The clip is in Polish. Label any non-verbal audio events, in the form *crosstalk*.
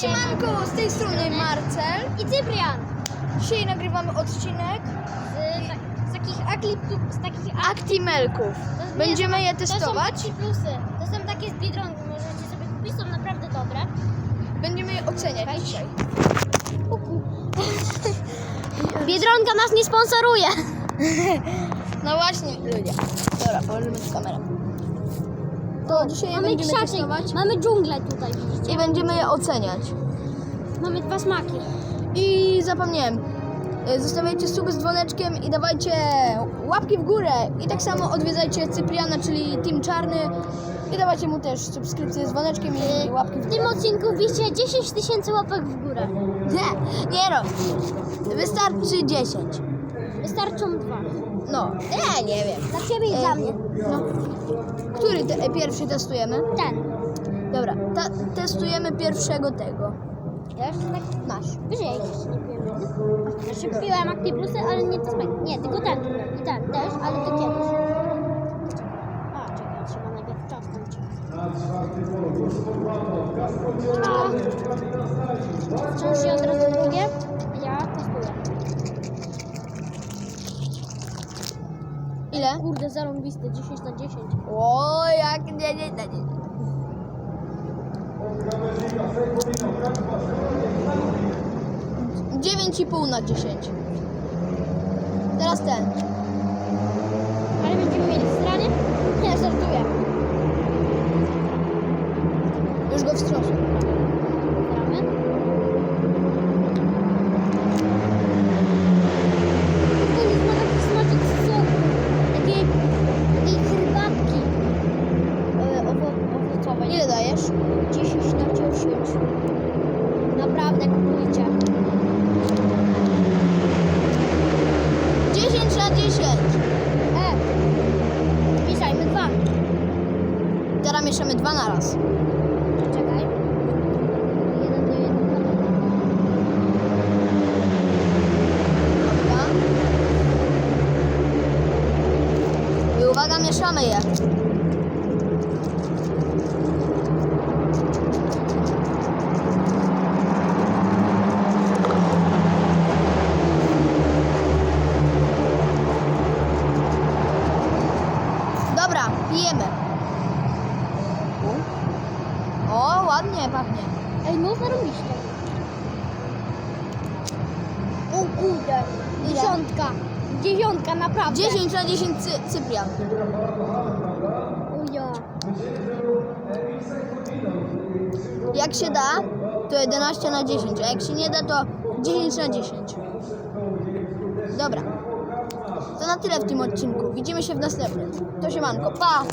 Siemanko, z tej strony Marcel. I Cyprian. Dzisiaj nagrywamy odcinek Z, tak, z takich akliptów, z takich ak- Actimelków. to jest- Będziemy je To są testować. takie plusy. To są takie z Biedronki, możecie sobie kupić, są naprawdę dobre. Będziemy je oceniać dzisiaj. *laughs* Biedronka nas nie sponsoruje. *laughs* No właśnie, ludzie. Dobra, położymy tu kamerę. To dzisiaj je Mamy będziemy krzaczek, testować mamy dżunglę tutaj, widzicie? i będziemy je oceniać. Mamy dwa smaki. I zapomniałem. y, Zostawiajcie suby z dzwoneczkiem i dawajcie łapki w górę. I tak samo odwiedzajcie Cypriana, czyli Team Czarny. I dawajcie mu też subskrypcję z dzwoneczkiem i łapki w W górę. tym odcinku wbiście 10 tysięcy łapek w górę. Nie, nie no. Wystarczy 10. Wystarczą dwa. No, nie, nie wiem. Dla ciebie i E, dla mnie. No. Który te, pierwszy testujemy? Ten. Dobra, ta, testujemy pierwszego tego. Też tak Masz. wyżej. Znaczy piłem Activeplusy, ale nie te smaki. Nie, tylko ten. I ten też, ale to kiedyś. A, czekaj, trzeba najpierw czasnąć. Wciąż się od razu drugie. Ja testuję. Ile? Kurde, zarąbiste, 10 na 10. O, jak nie, nie, nie, nie. Dziewięć i pół na dziesięć. Teraz ten. Ale będziemy mieli w stranie? Nie, żartuję. Już go wstrząsłem. Otwieramy. To jest ma taki smaczek soku. Takiej, takiej herbatki. E, owo, owocowej. Ile dajesz? 10 na 10. Naprawdę kupujcie. 10 na 10. E, mieszajmy dwa. Teraz mieszamy dwa na raz. Czekaj. Jeden do jednego. Dobra. I uwaga, mieszamy je. Ładnie pachnie. Ej, no zarobiście. O kurde. Dziesiątka. Dziesiątka, naprawdę. 10 na 10 cy Cyprian. Jak się da, to 11 na 10, a jak się nie da, to 10 na 10. Dobra. To na tyle w tym odcinku. Widzimy się w następnym. To siemanko. Pa!